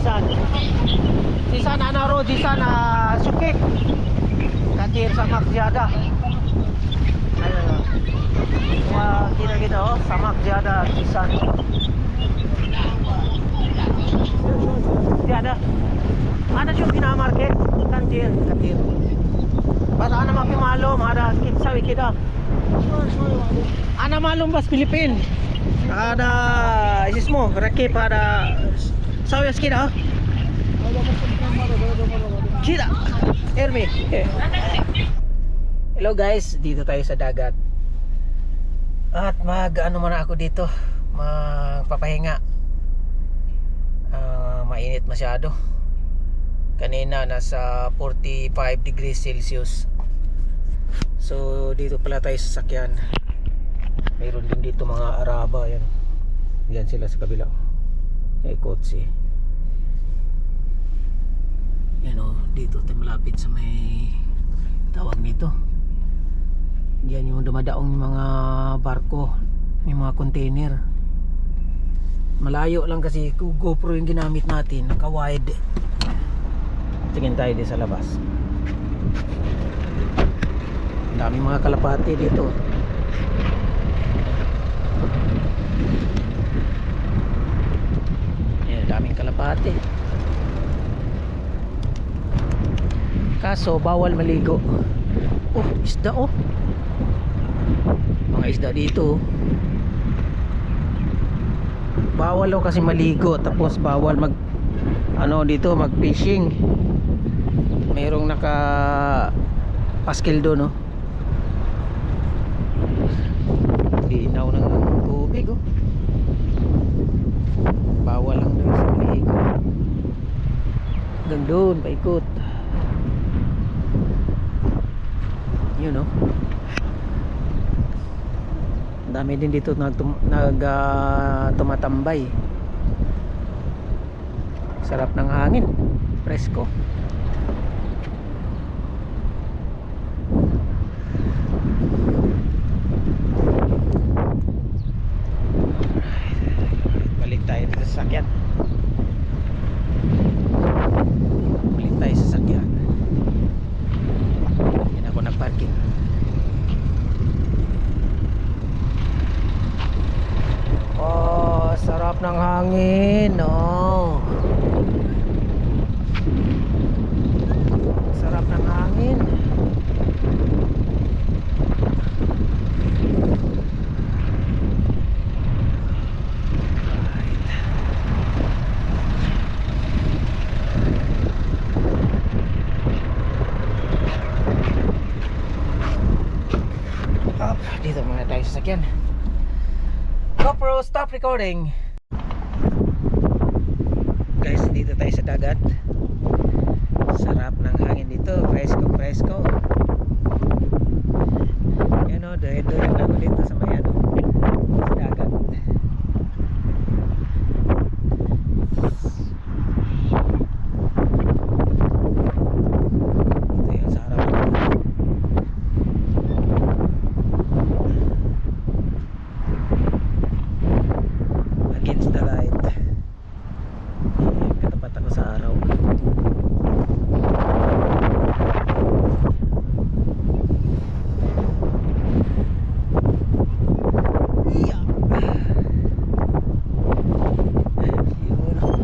Jisan. Jisan ano ro, Jisan ah, sukik. Katir samak jada. Oh. Mga kita kita oh, samak jada Jisan. Tiada. Ada juga pinamarket kantil katir. Basta ana mapimalom ada kitsa kita. Ana malum bas Pilipin. Ada isis mo rakip ada sawyas kita. Kita. Ermi. Hello guys, dito tayo sa dagat. At mag ano man ako dito, magpapahinga. Ah, mainit masyado. Kanina nasa 45 degrees Celsius. So dito pala tayo sa sakyan. Mayroon din dito mga Araba yan. Yan sila sa kabila. May kotse. Yan o, dito tayo malapit sa may tawag nito. Yan yung dumadaong mga barko, yung mga container. Malayo lang kasi GoPro yung ginamit natin, naka-wide. Tingin tayo din sa labas. Daming mga kalapati dito. Ayan, daming kalapati. Kaso bawal maligo. Oh, isda oh. Mga isda dito. oh. Bawal oh kasi maligo tapos bawal mag ano dito mag fishing. Mayroong naka paskil doon oh. Linaw ng tubig oh. Bawal lang doon sa maligo. Hanggang doon, paikot. Oh. Ang dami din dito nag, nag ah, tumatambay. Sarap ng hangin. Presko. Balik tayo dito sa sakyan. Balik tayo sa sakyan. Yan ako nagparking. Oh, sarap ng hangin, no. Sarap ng hangin. Up, dito muna tayo sa sakyan. GoPro, stop recording. Guys, dito tayo sa dagat. Sarap ng hangin dito, fresco, fresco. Yan o, doy-doy lang ako dito sa may ano, sa dagat. Ito yung sa harap. against the light katapat ako sa araw Yeah. Yun.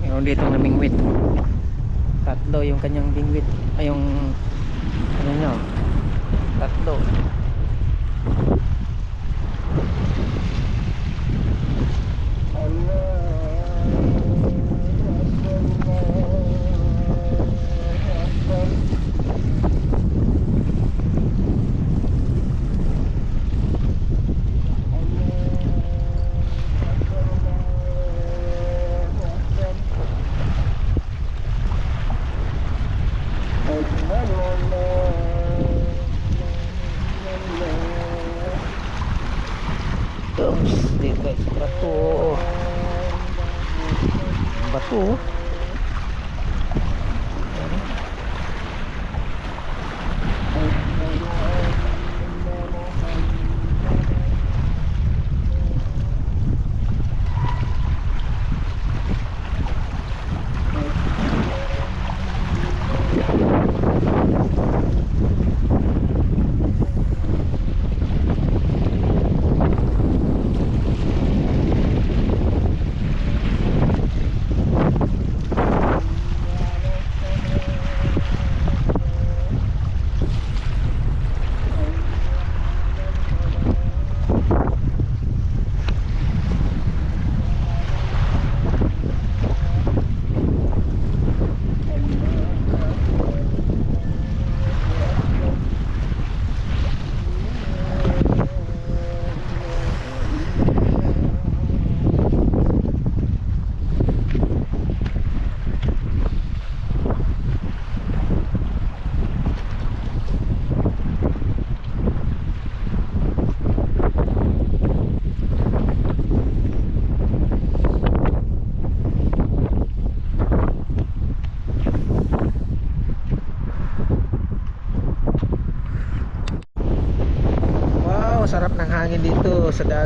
Meron dito ng bingwit. Tatlo yung kanyang bingwit. Ay yung ano niya. oh. Tatlo.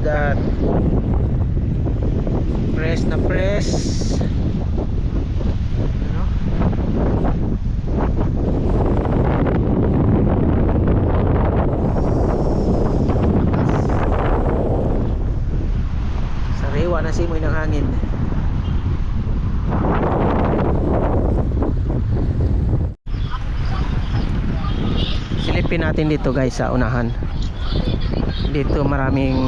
Dagat. Press na press. Ano? Sariwa na simoy ng hangin. Silipin natin dito guys sa unahan dito maraming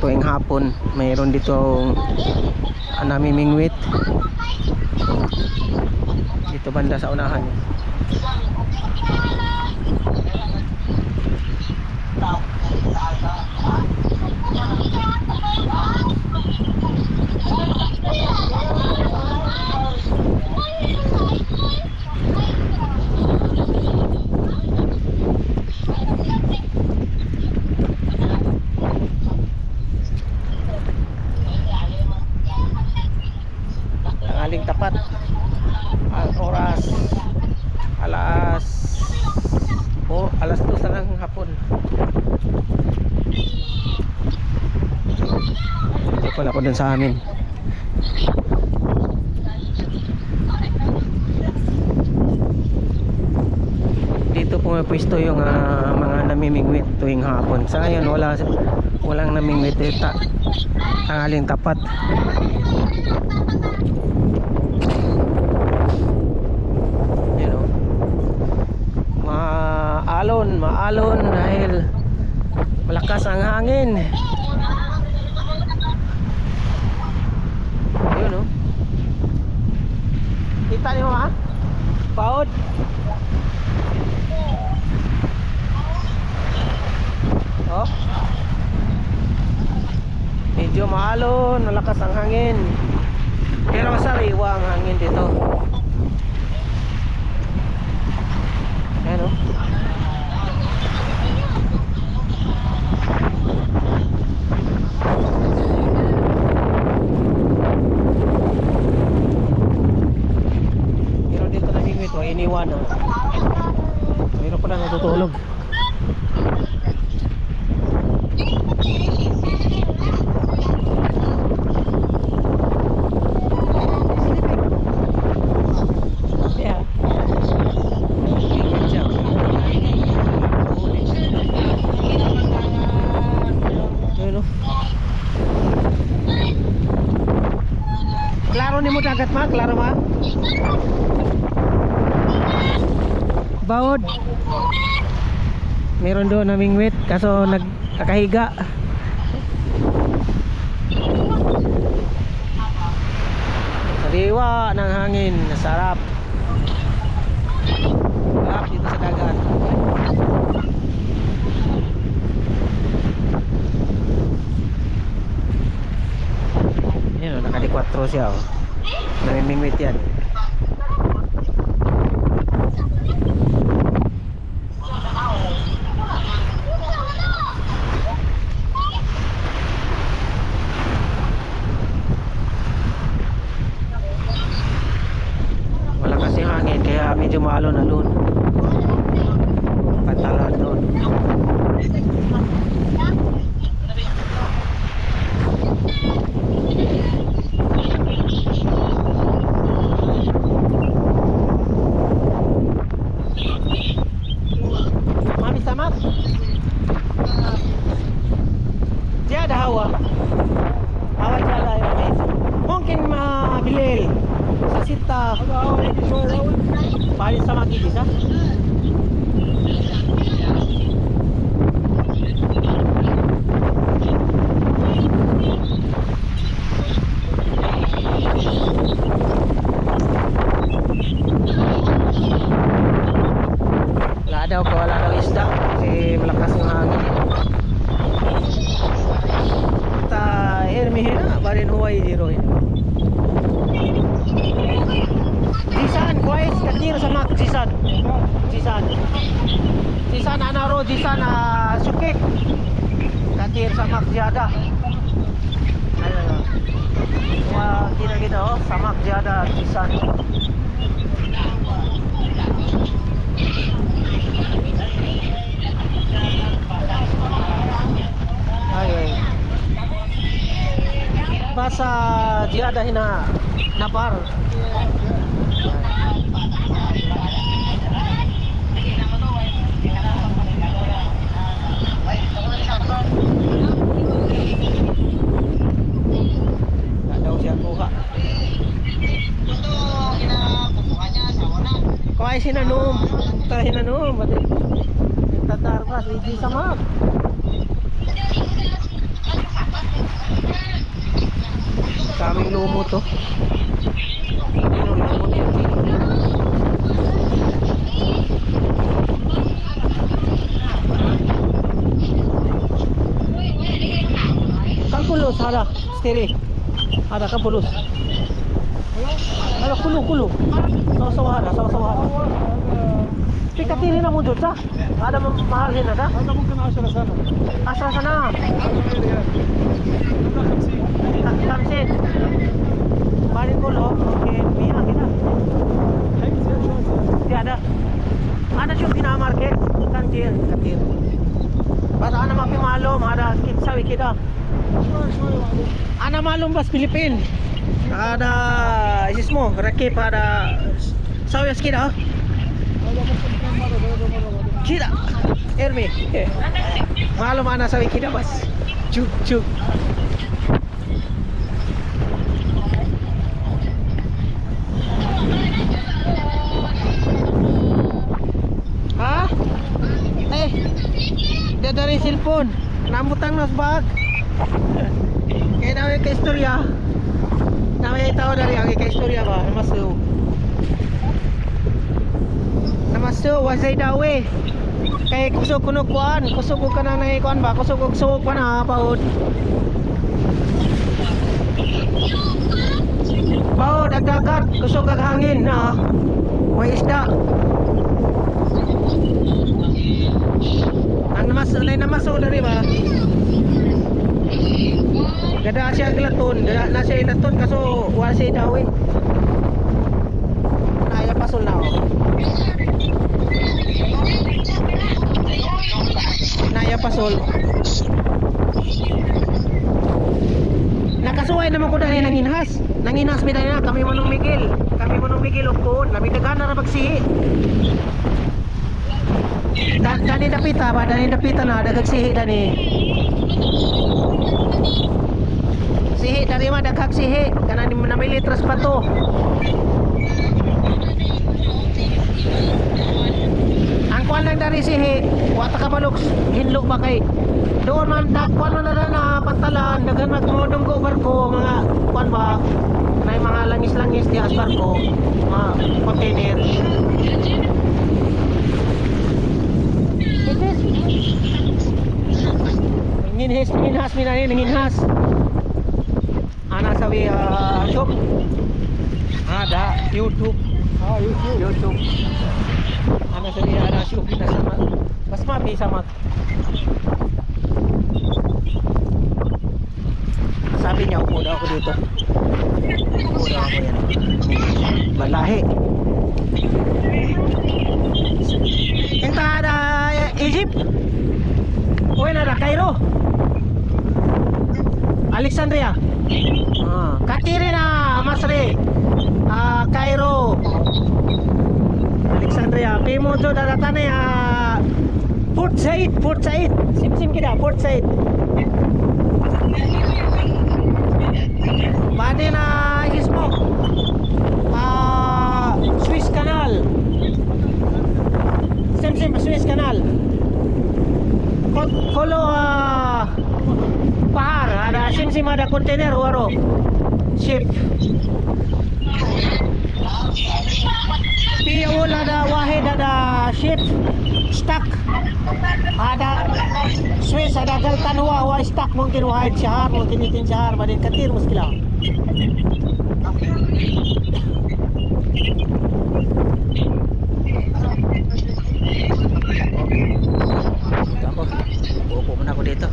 tuwing hapon. Mayroon dito namimingwit. Dito banda sa unahan. Tangaling tapat ang oras alas o alas 2 na ng hapon ko dun sa amin. Dito pumapwesto yung ah, mga namimingwit tuwing hapon. Sa ngayon wala walang namimingwit eh, ta tangaling tapat. You know maalon maalon dahil malakas ang hangin yun no kita niyo ha paod. Oh. Medyo maalon malakas ang hangin. Pero sariwa ang hangin dito. Ayan o. water. Meron doon naming wit kaso nagkakahiga. Sariwa ng hangin, sarap. Sarap dito sa dagat. Yan o, nakali 4 siya o. Namimingwit yan. Paris sama Kidis ha? Jada hina napar. Kau ay sinanom. Tayo sinanom. Pati. Tatarpas. Hindi sama. Kaming Ano lumo to? Kan pulos ada stiri. Ada kan pulos. Ada kulu kulu. Sawa-sawa ada, sawa-sawa ada. Pikatini na mo doon sa? Ada mo mahalin na sa? Ada mo ka na asya na sana. Asya na sana? Kamsin. Mahalin ko lo. Okay, Mia, kita. Ano Di ada. Ada siyang pinamarket. Kantil. Kantil. Basta ana mapimalom. Ada kitsa wikida. Ana malom bas Pilipin. Ada isis mo. Rakip ano, ada. Sawyas kita. Ada. Kita. Ermi. Malum ana sawi kita bas. Cuk cuk. Ha? Eh, dari cellphone. Nambutan mas bag. Kaya namin ka istorya. Namin tahu dari agi ka istorya ba? Namasu. Namasu, wasay dawe. Kay kusog kuno kuan, kusog kana na kuan ba? Kusog og suog pa na paud. Paud ag dagat, kusog ag hangin na. May isda. Ang namas na namaso dari ba? Gada siya gelaton, gada na siya ilaton kaso wala siya dawe. Naya pasol na oh. Naya pasol. Nakasuway naman ko dahil nanginhas. Nanginhas mi dahil na kami mo nung Miguel. Kami mo nung Miguel ugton. Lami dagana ra magsihi. Da, dani dapita ba? Dani dapita na dagag sihi dani. Sihi dari ma daghag sihi. Kana ni namili tras pa man lang dari si he. Wata ka maluks hinlo ba kay? Doon man dakwan man na na pantalaan daghan magmodong ko barko mga kwan ba? Na mga langis-langis di as barko mga container. Ninhas, ninhas, minahin, ninhas Ana sa we, uh, shop. Ah, Ada, YouTube. Ah, YouTube. YouTube. Ano sabi ada shop na sama. Mas mapi sama. Sabi niya upo daw ako dito. Upo daw ako yan. Balahi. Enta ada Egypt. Uy na Cairo. Alexandria. Ah, Katiri na Masri. Ah, Cairo. Alexandria. Kimo jo daratane ah Port Said, Port Said. Sim sim kita Port Said. Bade na ismo. Ah, Swiss Canal. Sim, Suez Canal. Ko- Kolo ah pahar, ada sim sim ada kontainer waro. Ship. Ship stuck. Ada Swiss ada galtan huwa huwa stuck mungkin wahid syahar mungkin itin syahar badin katir muskila. Ako dito.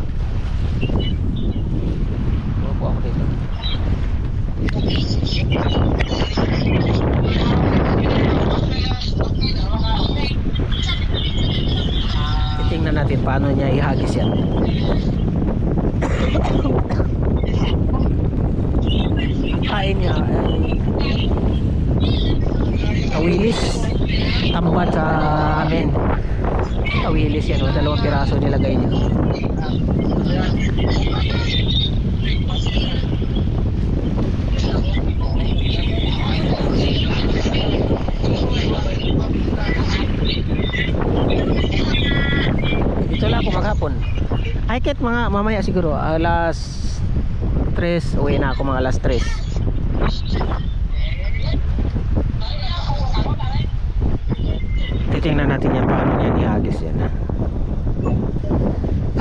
Titingnan natin paano niya ihagis yan. Ang kain niya ay kawilis. Tambat sa amin. Kawilis yan, oh. dalawang piraso nilagay niya. Dito lang ako maghapon. Ay, kahit mga mamaya siguro, alas 3, uwi na ako mga alas 3. Titingnan natin yan paano niya nihagis yan. ha?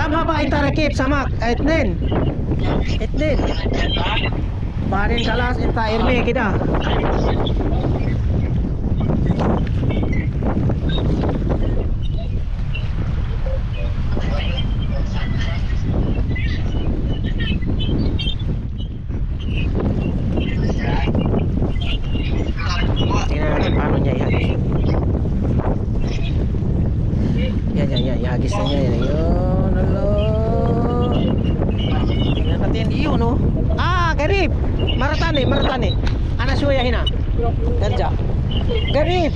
Tama ba itarakip samak? Etnen. Etnen. Barin kalas ita irme kita. Tingnan natin paano niya ihagis. Yan, yan, yan. Ihagis na niya. Yan, yun. Alo. Tingnan natin. Iyon, no? Ah, garip. Maratane, maratane. Ana suya Kerja. Garip.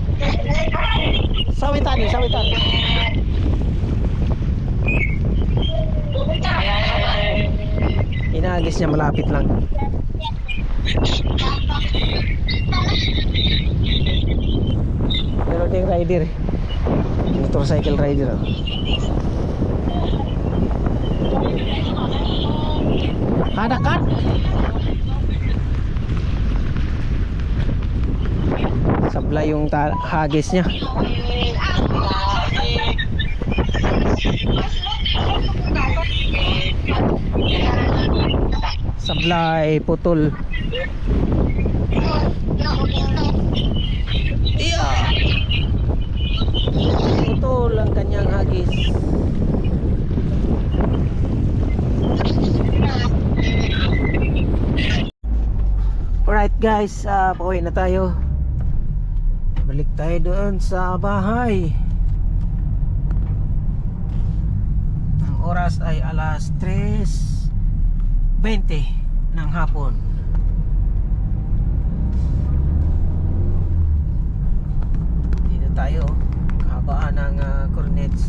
Sawitani, sawitani. Inagis niya malapit lang. Pero yung rider eh. Motorcycle rider oh. Kada cut Sabla yung hagis niya. Sablay putol. Iya Putol ang kanyang hagis. Alright guys, uh, pauwi na tayo Balik tayo doon sa bahay. Ang oras ay alas 3.20 ng hapon. Dito tayo Kahabaan ng uh, cornets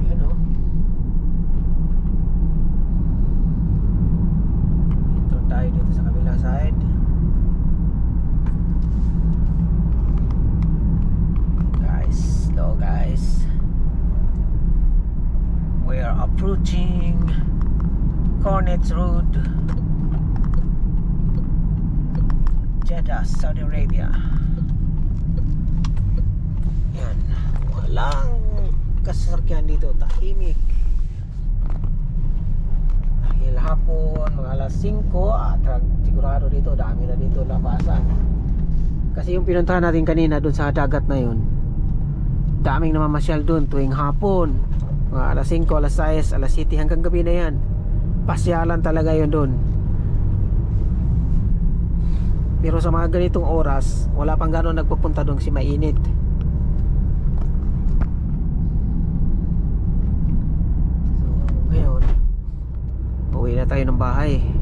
Yan o Ito tayo dito sa kabilang side Guys, slow guys We are approaching Cornets Road Jeddah, Saudi Arabia Yan Walang kasasakyan dito Tahimik Dahil hapon Mga alas 5 At sigurado dito Dami na dito labasan. Kasi yung pinuntahan natin kanina Doon sa dagat na yun Daming namamasyal doon tuwing hapon. Mga alas 5, alas 6, alas 7 hanggang gabi na yan. Pasyalan talaga yun doon pero sa mga ganitong oras wala pang gano'n nagpupunta doon kasi mainit. So ngayon uwi na tayo ng bahay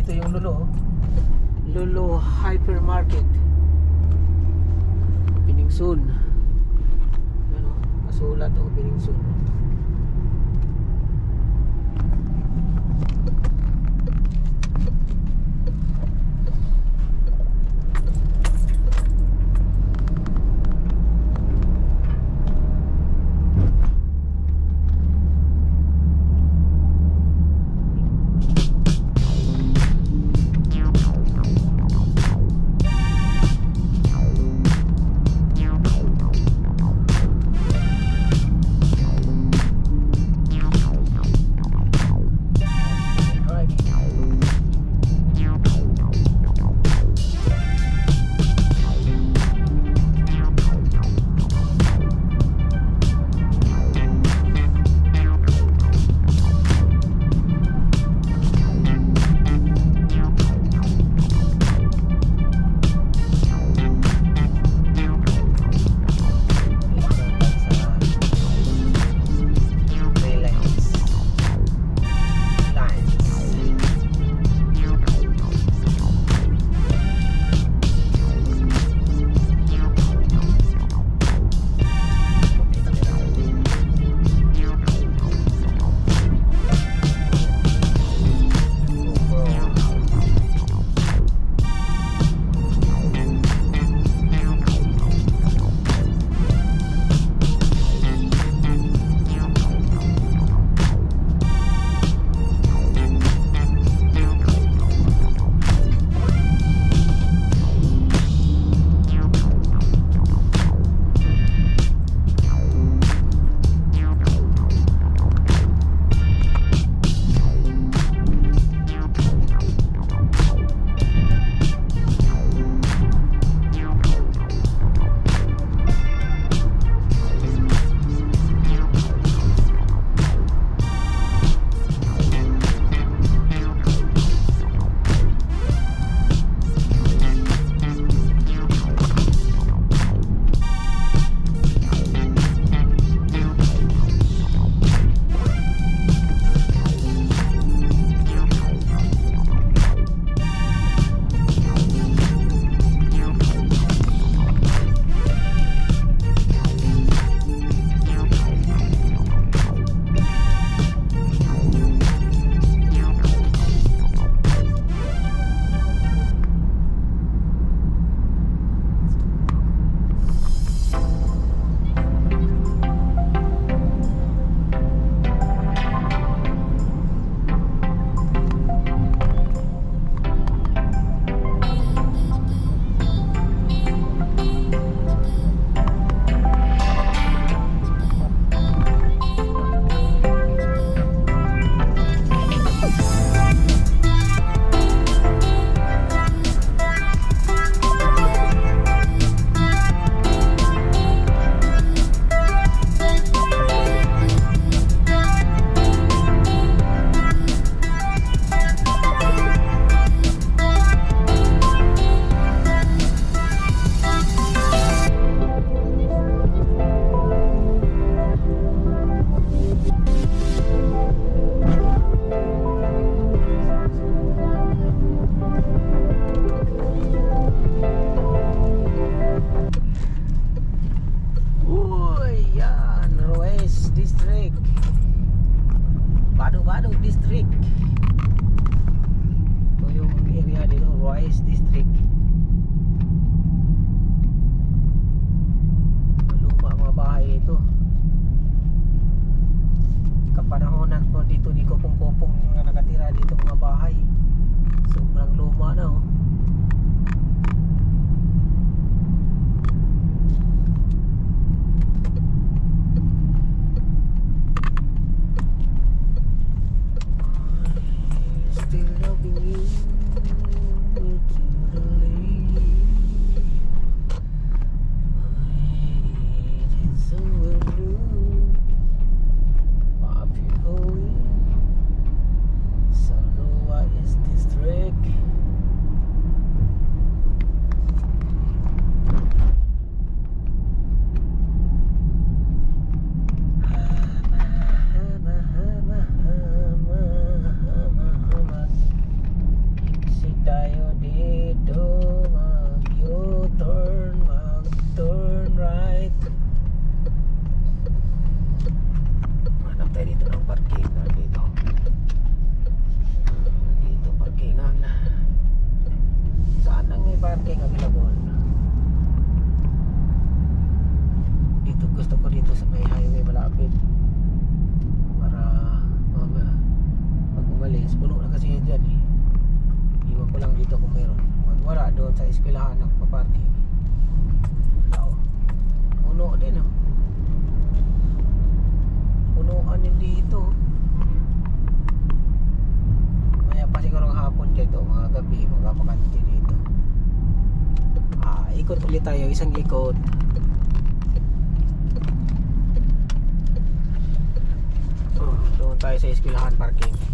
dito yung Lolo. Oh. Lolo Hypermarket. Piningson. Ano, kasulat o Piningson. business tayo, isang ikot. Oh, doon tayo sa eskwelahan parking.